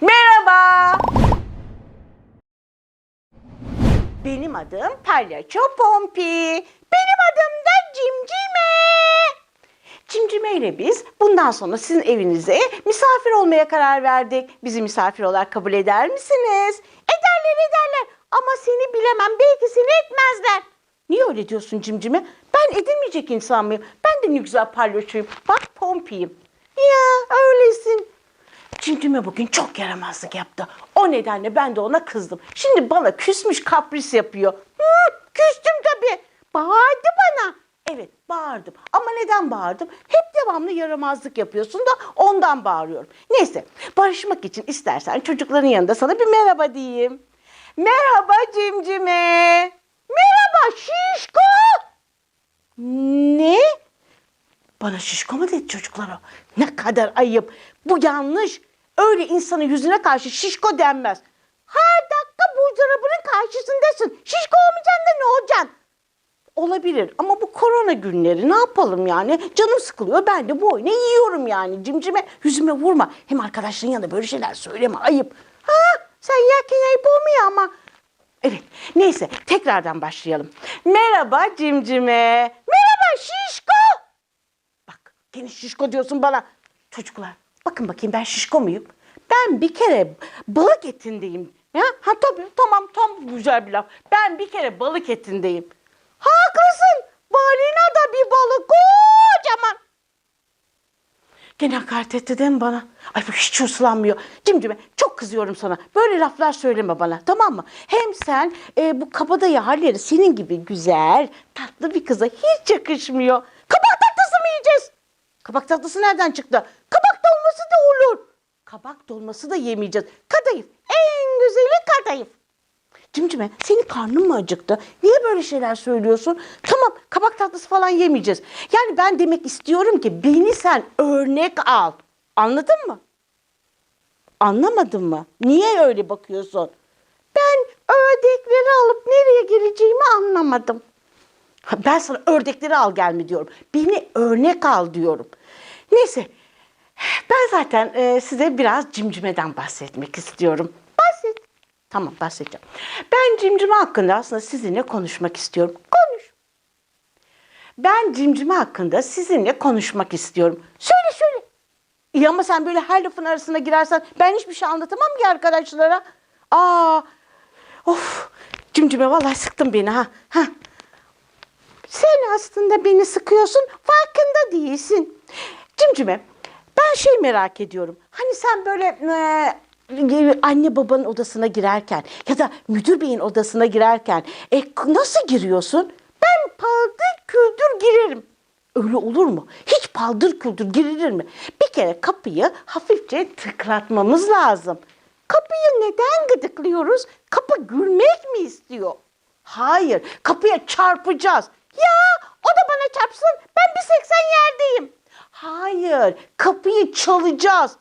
Merhaba. Benim adım Palyaço Pompi. Benim adım da Cimcime. Cimcime ile biz bundan sonra sizin evinize misafir olmaya karar verdik. Bizi misafir olarak kabul eder misiniz? Ederler ederler ama seni bilemem belki seni etmezler. Niye öyle diyorsun Cimcime? Ben edilmeyecek insan mıyım? Ben de ne güzel palyaçoyum. Bak Pompi'yim. Ya öylesin. Cimcime bugün çok yaramazlık yaptı. O nedenle ben de ona kızdım. Şimdi bana küsmüş kapris yapıyor. Hı, küstüm tabii. Bağırdı bana. Evet bağırdım. Ama neden bağırdım? Hep devamlı yaramazlık yapıyorsun da ondan bağırıyorum. Neyse barışmak için istersen çocukların yanında sana bir merhaba diyeyim. Merhaba Cimcime. Merhaba Şişko. Ne? Bana şişko mu dedi çocuklar o? Ne kadar ayıp. Bu yanlış. Öyle insanın yüzüne karşı şişko denmez. Her dakika buzdolabının karşısındasın. Şişko olmayacaksın da ne olacaksın? Olabilir ama bu korona günleri ne yapalım yani? Canım sıkılıyor ben de bu oyunu yiyorum yani. Cimcime yüzüme vurma. Hem arkadaşların yanında böyle şeyler söyleme ayıp. Ha sen yerken ayıp olmuyor ama. Evet neyse tekrardan başlayalım. Merhaba Cimcime. Merhaba Şişko. Bak gene şişko diyorsun bana. Çocuklar bakın bakayım ben şişko muyum? Ben bir kere balık etindeyim. Ya? Ha tabii tamam tam güzel bir laf. Ben bir kere balık etindeyim. Haklısın. Balina da bir balık kocaman. Gene hakaret etti değil mi bana? Ay bu hiç uslanmıyor. Cimcime çok kızıyorum sana. Böyle laflar söyleme bana tamam mı? Hem sen e, bu kabadayı halleri senin gibi güzel, tatlı bir kıza hiç yakışmıyor. Kabak tatlısı mı yiyeceğiz? Kabak tatlısı nereden çıktı? Kabak dolması da olur. Kabak dolması da yemeyeceğiz. Kadayıf. En güzeli kadayıf. Cimcime senin karnın mı acıktı? Niye böyle şeyler söylüyorsun? Tamam kabak tatlısı falan yemeyeceğiz. Yani ben demek istiyorum ki beni sen örnek al. Anladın mı? Anlamadın mı? Niye öyle bakıyorsun? Ben ördekleri alıp nereye gireceğimi anlamadım. Ben sana ördekleri al gelme diyorum. Beni örnek al diyorum. Neyse. Ben zaten e, size biraz cimcimeden bahsetmek istiyorum. Bahset. Tamam bahsedeceğim. Ben cimcime hakkında aslında sizinle konuşmak istiyorum. Konuş. Ben cimcime hakkında sizinle konuşmak istiyorum. Söyle söyle. İyi ama sen böyle her lafın arasına girersen ben hiçbir şey anlatamam ki arkadaşlara. Aa, of cimcime vallahi sıktın beni ha. ha. Sen aslında beni sıkıyorsun, farkında değilsin. Cimcime, ben şey merak ediyorum. Hani sen böyle e, anne babanın odasına girerken ya da müdür beyin odasına girerken e, nasıl giriyorsun? Ben paldır küldür girerim. Öyle olur mu? Hiç paldır küldür girilir mi? Bir kere kapıyı hafifçe tıklatmamız lazım. Kapıyı neden gıdıklıyoruz? Kapı gülmek mi istiyor? Hayır, kapıya çarpacağız. Ya o da bana çarpsın, ben bir 80 yerdeyim. Hayır, kapıyı çalacağız.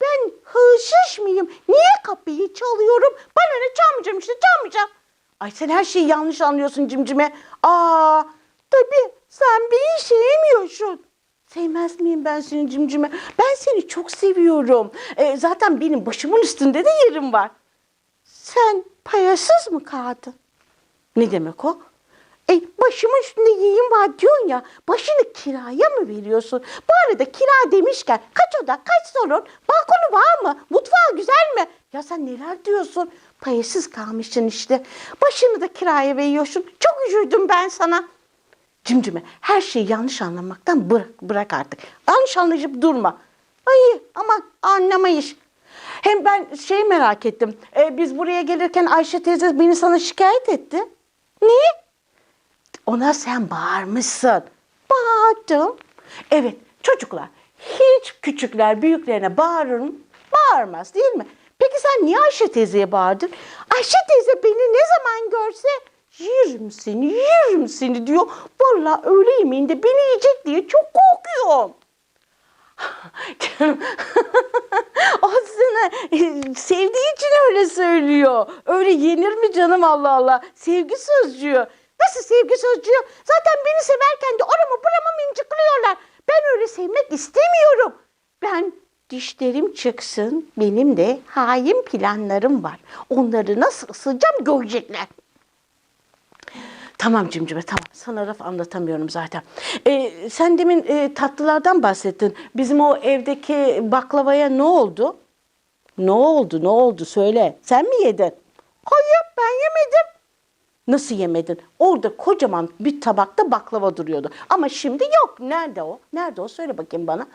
Ben hışış mıyım? Niye kapıyı çalıyorum? Bana ne çalmayacağım işte çalmayacağım. Ay sen her şeyi yanlış anlıyorsun cimcime. Aa, tabii sen beni sevmiyorsun. Sevmez miyim ben seni cimcime? Ben seni çok seviyorum. Ee, zaten benim başımın üstünde de yerim var. Sen payasız mı kaldın? Ne demek o? E başımın üstünde yiyeyim var diyorsun ya. Başını kiraya mı veriyorsun? Bu arada kira demişken kaç oda, kaç salon, balkonu var mı? Mutfağı güzel mi? Ya sen neler diyorsun? Payasız kalmışsın işte. Başını da kiraya veriyorsun. Çok üzüldüm ben sana. Cimcime her şeyi yanlış anlamaktan bırak, bırak artık. Yanlış anlayıp durma. Ay ama anlamayış. Hem ben şey merak ettim. E, biz buraya gelirken Ayşe teyze beni sana şikayet etti. Niye? Ona sen bağırmışsın. Bağırdım. Evet çocuklar hiç küçükler büyüklerine bağırır mı? Bağırmaz değil mi? Peki sen niye Ayşe teyzeye bağırdın? Ayşe teyze beni ne zaman görse yerim seni, yerim seni diyor. Vallahi öğle yemeğinde beni yiyecek diye çok korkuyorum. Canım. o sana sevdiği için öyle söylüyor. Öyle yenir mi canım Allah Allah? Sevgi sözcüğü. Nasıl sevgi sözcüğü? Zaten beni severken de oramı buramı mincikliyorlar. Ben öyle sevmek istemiyorum. Ben dişlerim çıksın. Benim de hain planlarım var. Onları nasıl ısıracağım görecekler. Tamam cimcime tamam. Sana laf anlatamıyorum zaten. Ee, sen demin e, tatlılardan bahsettin. Bizim o evdeki baklavaya ne oldu? Ne oldu ne oldu söyle. Sen mi yedin? Hayır ben yemedim. Nasıl yemedin? Orada kocaman bir tabakta baklava duruyordu. Ama şimdi yok. Nerede o? Nerede o? Söyle bakayım bana.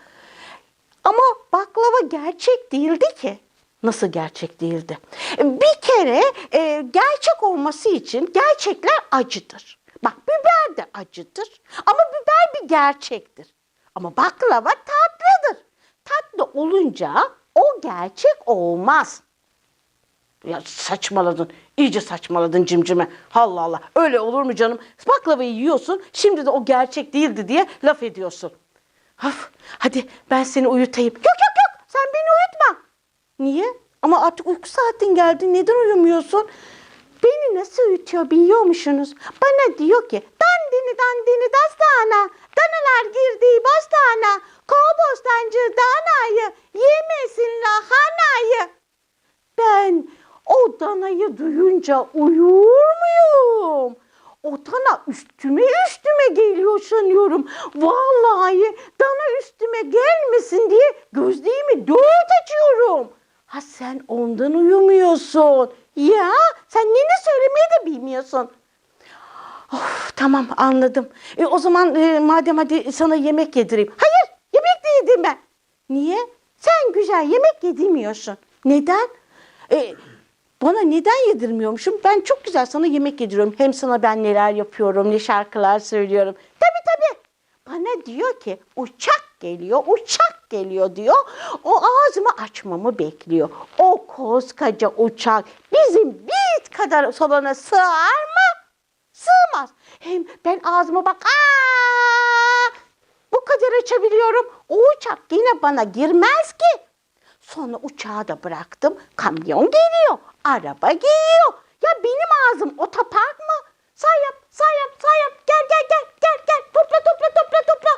Ama baklava gerçek değildi ki. Nasıl gerçek değildi? Bir kere e, gerçek olması için gerçekler acıdır. Bak biber de acıdır ama biber bir gerçektir. Ama baklava tatlıdır. Tatlı olunca o gerçek olmaz. Ya saçmaladın. İyice saçmaladın cimcime. Allah Allah. Öyle olur mu canım? Baklavayı yiyorsun. Şimdi de o gerçek değildi diye laf ediyorsun. Haf, hadi ben seni uyutayım. Yok yok yok. Sen beni uyutma. Niye? Ama artık uyku saatin geldi. Neden uyumuyorsun? Beni nasıl uyutuyor biliyor musunuz? Bana diyor ki dandini dandini dastana. Danalar girdiği bostana. Kovbostancı danayı yemesin lahanayı. Danayı duyunca uyur muyum? O dana üstüme üstüme geliyor sanıyorum. Vallahi dana üstüme gelmesin diye gözlerimi dört açıyorum. Ha sen ondan uyumuyorsun. Ya sen nene söylemeyi de bilmiyorsun. Of, tamam anladım. E, o zaman e, madem hadi sana yemek yedireyim. Hayır yemek de yedim ben. Niye? Sen güzel yemek yedirmiyorsun. Neden? E, bana neden yedirmiyormuşum? Ben çok güzel sana yemek yediriyorum. Hem sana ben neler yapıyorum, ne şarkılar söylüyorum. Tabii tabii. Bana diyor ki uçak geliyor, uçak geliyor diyor. O ağzımı açmamı bekliyor. O koskoca uçak bizim bir kadar salona sığar mı? Sığmaz. Hem ben ağzıma bak aa, bu kadar açabiliyorum. O uçak yine bana girmez ki. Sonra uçağı da bıraktım. Kamyon geliyor. Araba geliyor. Ya benim ağzım otopark mı? Sağ yap, sağ yap, sağ yap. Gel, gel, gel, gel, gel. Topla, topla, topla, topla.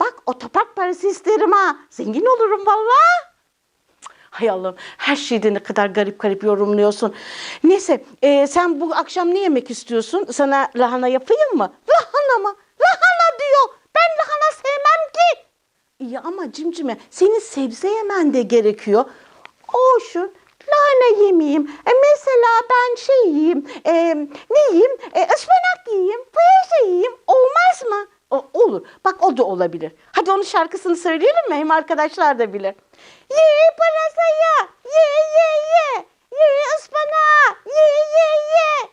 Bak otopark parası isterim ha. Zengin olurum vallahi. Hay Allah'ım her şeyde ne kadar garip garip yorumluyorsun. Neyse e, sen bu akşam ne yemek istiyorsun? Sana lahana yapayım mı? Lahana mı? Lahana diyor. Ben lahana sevmem ki. İyi ama cimcime senin sebze yemen de gerekiyor. Olsun. Lahana yemeyeyim. E, mesela ben şey yiyeyim. E, ne yiyeyim? E, ıspanak yiyeyim. Pırasa yiyeyim. Olmaz mı? O, olur. Bak o da olabilir. Hadi onun şarkısını söyleyelim mi? Hem arkadaşlar da bilir. Ye pırasayı. Ye ye ye. Ye ıspanağı. Ye ye ye.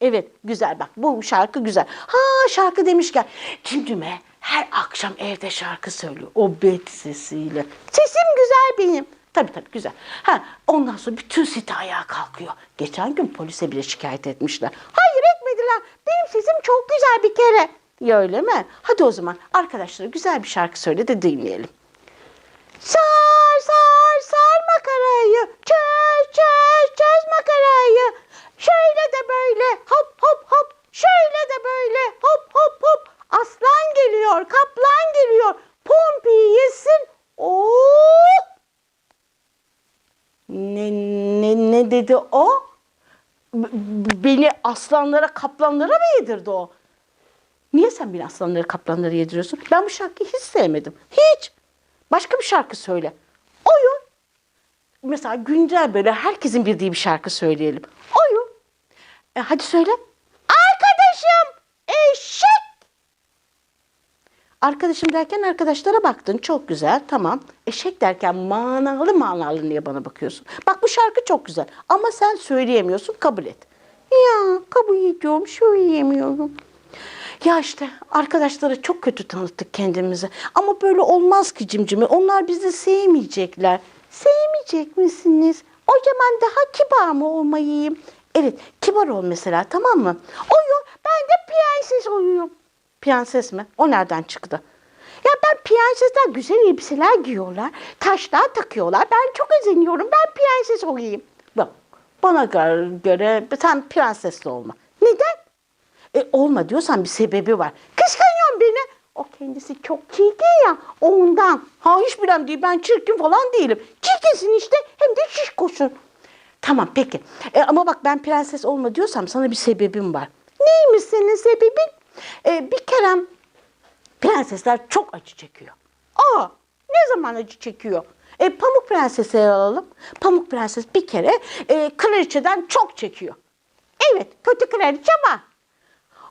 Evet güzel bak bu şarkı güzel. Ha şarkı demişken cimcime her akşam evde şarkı söylüyor o bet sesiyle. Sesim güzel benim. Tabii tabii güzel. Ha ondan sonra bütün site ayağa kalkıyor. Geçen gün polise bile şikayet etmişler. Hayır etmediler. Benim sesim çok güzel bir kere. Ya öyle mi? Hadi o zaman arkadaşlara güzel bir şarkı söyle de dinleyelim. Sar sar sar makarayı, çöz çöz çöz makarayı. Şöyle de böyle hop hop hop, şöyle de böyle hop hop hop. Aslan geliyor, kaplan geliyor, pompi yesin. Oo! Ne, ne, ne dedi o? B- b- beni aslanlara, kaplanlara mı yedirdi o? Niye sen beni aslanları, kaplanları yediriyorsun? Ben bu şarkıyı hiç sevmedim. Hiç. Başka bir şarkı söyle. Oyun. Mesela güncel böyle herkesin bildiği bir şarkı söyleyelim. Oyun. E, hadi söyle. Arkadaşım eşek. Arkadaşım derken arkadaşlara baktın. Çok güzel. Tamam. Eşek derken manalı manalı niye bana bakıyorsun? Bak bu şarkı çok güzel. Ama sen söyleyemiyorsun. Kabul et. Ya kabul ediyorum. Söyleyemiyorum. Ya işte arkadaşlara çok kötü tanıttık kendimizi. Ama böyle olmaz ki cimcimi. Onlar bizi sevmeyecekler. Sevmeyecek misiniz? O zaman daha kibar mı olmayayım? Evet kibar ol mesela tamam mı? Oyu ben de prenses oyuyum. Prenses mi? O nereden çıktı? Ya ben prensesler güzel elbiseler giyiyorlar. Taşlar takıyorlar. Ben çok özeniyorum. Ben prenses olayım. Bana göre sen prensesli olma. Neden? E, olma diyorsan bir sebebi var. Kıskanıyorsun beni. O kendisi çok çirkin ya ondan. Ha hiç bilmem değil ben çirkin falan değilim. Çirkinsin işte hem de şişkosun. Tamam peki. E, ama bak ben prenses olma diyorsam sana bir sebebim var. Neymiş senin sebebin? E, bir kere prensesler çok acı çekiyor. Aa ne zaman acı çekiyor? E, Pamuk Prenses'i alalım. Pamuk Prenses bir kere e, kraliçeden çok çekiyor. Evet kötü kraliçe var.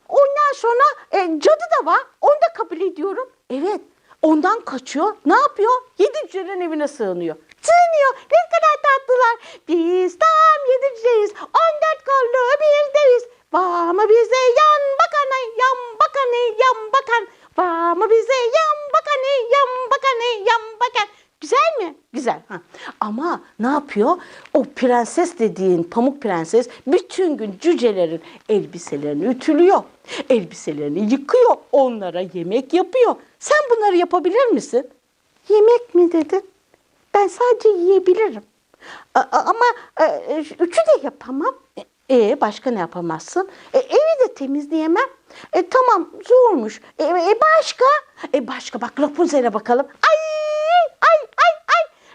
Ondan sonra e, cadı da var. Onu da kabul ediyorum. Evet. Ondan kaçıyor. Ne yapıyor? Yedi cücenin evine sığınıyor. Sığınıyor. Ne kadar tatlılar. Biz tam yedi cüceyiz. On dört kollu bizderiz. Var mı bize yan bakanı, yan bakanı, yan bakan. Var mı bize yan bakanı, yan bakanı, yan bakan. Güzel mi? Güzel. Ha. Ama ne yapıyor? O prenses dediğin pamuk prenses bütün gün cücelerin elbiselerini ütülüyor. Elbiselerini yıkıyor. Onlara yemek yapıyor. Sen bunları yapabilir misin? Yemek mi dedin? Ben sadece yiyebilirim. A- ama e, üçü de yapamam. E başka ne yapamazsın? E, evi de temizleyemem. E tamam zormuş. E, e başka? E başka bak Rapunzel'e bakalım. Ay.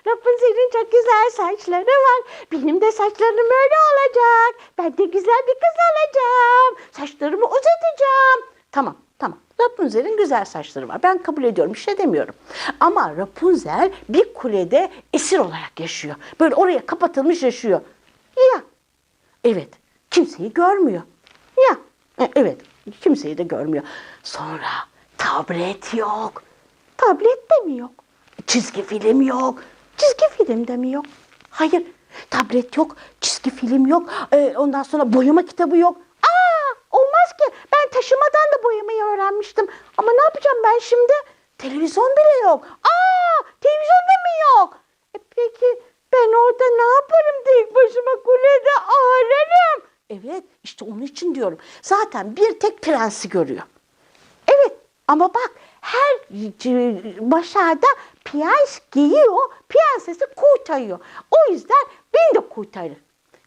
Rapunzel'in çok güzel saçları var. Benim de saçlarım öyle olacak. Ben de güzel bir kız olacağım. Saçlarımı uzatacağım. Tamam tamam. Rapunzel'in güzel saçları var. Ben kabul ediyorum. Bir şey demiyorum. Ama Rapunzel bir kulede esir olarak yaşıyor. Böyle oraya kapatılmış yaşıyor. Ya Evet. Kimseyi görmüyor. Ya. e, Evet. Kimseyi de görmüyor. Sonra tablet yok. Tablet de mi yok? Çizgi film yok. Çizgi film de mi yok? Hayır. Tablet yok. Çizgi film yok. e, ondan sonra boyama kitabı yok. Aa, olmaz ki. Ben taşımadan da boyamayı öğrenmiştim. Ama ne yapacağım ben şimdi? Televizyon bile yok. Aa, televizyon da mı yok? E peki ben orada ne yaparım tek başıma kulede ağlarım. Evet işte onun için diyorum. Zaten bir tek prensi görüyor. Evet ama bak her başarda prens geliyor, prensesi kurtarıyor. O yüzden beni de kurtarır.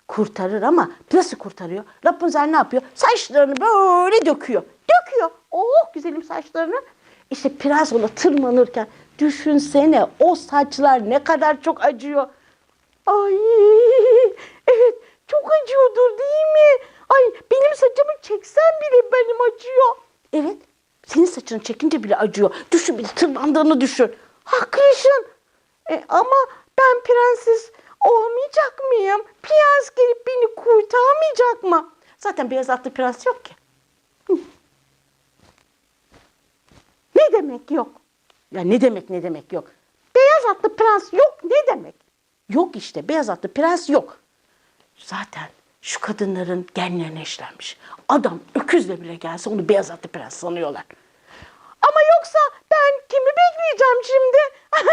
Kurtarır ama nasıl kurtarıyor? Rapunzel ne yapıyor? Saçlarını böyle döküyor. Döküyor. Oh güzelim saçlarını. İşte prens ona tırmanırken düşünsene o saçlar ne kadar çok acıyor. Ay evet çok acıyordur değil mi? Ay benim saçımı çeksen bile benim acıyor. Evet senin saçını çekince bile acıyor. Düşün bir tırmandığını düşün. Haklısın. E, ama ben prenses olmayacak mıyım? Prens gelip beni kurtarmayacak mı? Zaten beyaz atlı prens yok ki. Ne demek yok? Ya ne demek ne demek yok? Beyaz atlı prens yok ne demek? Yok işte beyaz atlı prens yok. Zaten şu kadınların genlerine işlenmiş. Adam öküzle bile gelse onu beyaz atlı prens sanıyorlar. Ama yoksa ben kimi bekleyeceğim şimdi?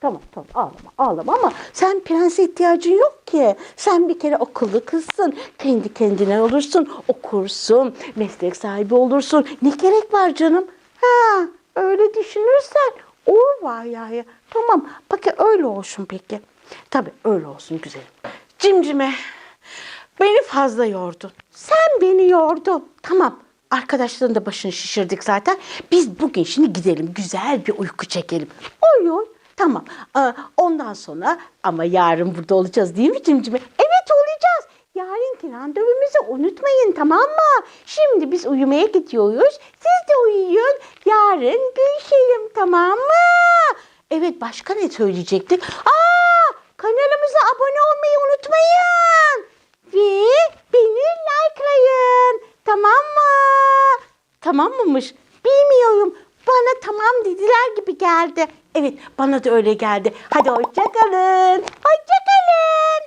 tamam tamam ağlama ağlama ama sen prense ihtiyacın yok ki. Sen bir kere akıllı kızsın. Kendi kendine olursun, okursun, meslek sahibi olursun. Ne gerek var canım? Ha, öyle düşünürsen olur var ya. Tamam peki öyle olsun peki. Tabii öyle olsun güzelim. Cimcime beni fazla yordun. Sen beni yordun. Tamam. Arkadaşların da başını şişirdik zaten. Biz bugün şimdi gidelim güzel bir uyku çekelim. Oy oy. Tamam. Aa, Ondan sonra ama yarın burada olacağız değil mi Cimcime? Evet olacağız. Yarınki randevumuzu unutmayın tamam mı? Şimdi biz uyumaya gidiyoruz. Siz de uyuyun. Yarın görüşelim tamam mı? Evet başka ne söyleyecektik? Aa, kanalımıza abone olmayı unutmayın. Ve beni likelayın. Tamam mı? Tamam mıymış? Bilmiyorum. Bana tamam dediler gibi geldi. Evet bana da öyle geldi. Hadi hoşça kalın. Hoşça kalın.